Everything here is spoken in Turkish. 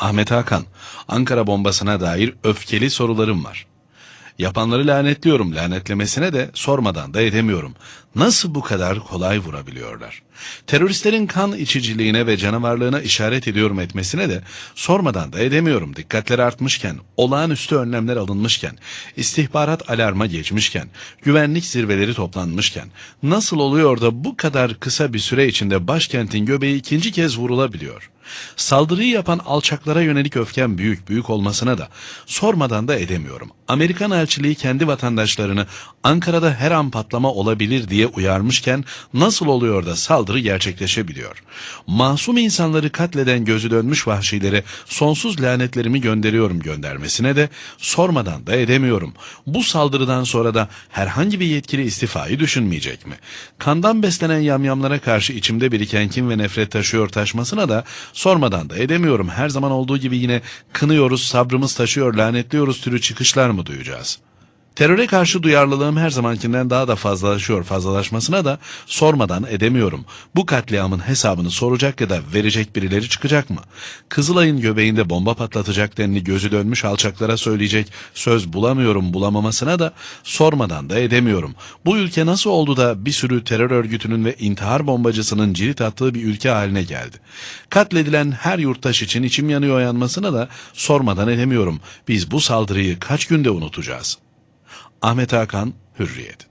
Ahmet Hakan, Ankara bombasına dair öfkeli sorularım var. Yapanları lanetliyorum, lanetlemesine de sormadan da edemiyorum. Nasıl bu kadar kolay vurabiliyorlar? Teröristlerin kan içiciliğine ve canavarlığına işaret ediyorum etmesine de sormadan da edemiyorum. Dikkatler artmışken, olağanüstü önlemler alınmışken, istihbarat alarma geçmişken, güvenlik zirveleri toplanmışken, nasıl oluyor da bu kadar kısa bir süre içinde başkentin göbeği ikinci kez vurulabiliyor? Saldırıyı yapan alçaklara yönelik öfkem büyük büyük olmasına da sormadan da edemiyorum. Amerikan elçiliği kendi vatandaşlarını Ankara'da her an patlama olabilir diye uyarmışken nasıl oluyor da saldırı gerçekleşebiliyor? Masum insanları katleden gözü dönmüş vahşilere sonsuz lanetlerimi gönderiyorum göndermesine de sormadan da edemiyorum. Bu saldırıdan sonra da herhangi bir yetkili istifayı düşünmeyecek mi? Kandan beslenen yamyamlara karşı içimde biriken kin ve nefret taşıyor taşmasına da sormadan da edemiyorum. Her zaman olduğu gibi yine kınıyoruz, sabrımız taşıyor, lanetliyoruz türü çıkışlar mı duyacağız? Teröre karşı duyarlılığım her zamankinden daha da fazlalaşıyor fazlalaşmasına da sormadan edemiyorum. Bu katliamın hesabını soracak ya da verecek birileri çıkacak mı? Kızılay'ın göbeğinde bomba patlatacak denli gözü dönmüş alçaklara söyleyecek söz bulamıyorum bulamamasına da sormadan da edemiyorum. Bu ülke nasıl oldu da bir sürü terör örgütünün ve intihar bombacısının cirit attığı bir ülke haline geldi? Katledilen her yurttaş için içim yanıyor yanmasına da sormadan edemiyorum. Biz bu saldırıyı kaç günde unutacağız? Ahmet Hakan, Hürriyet.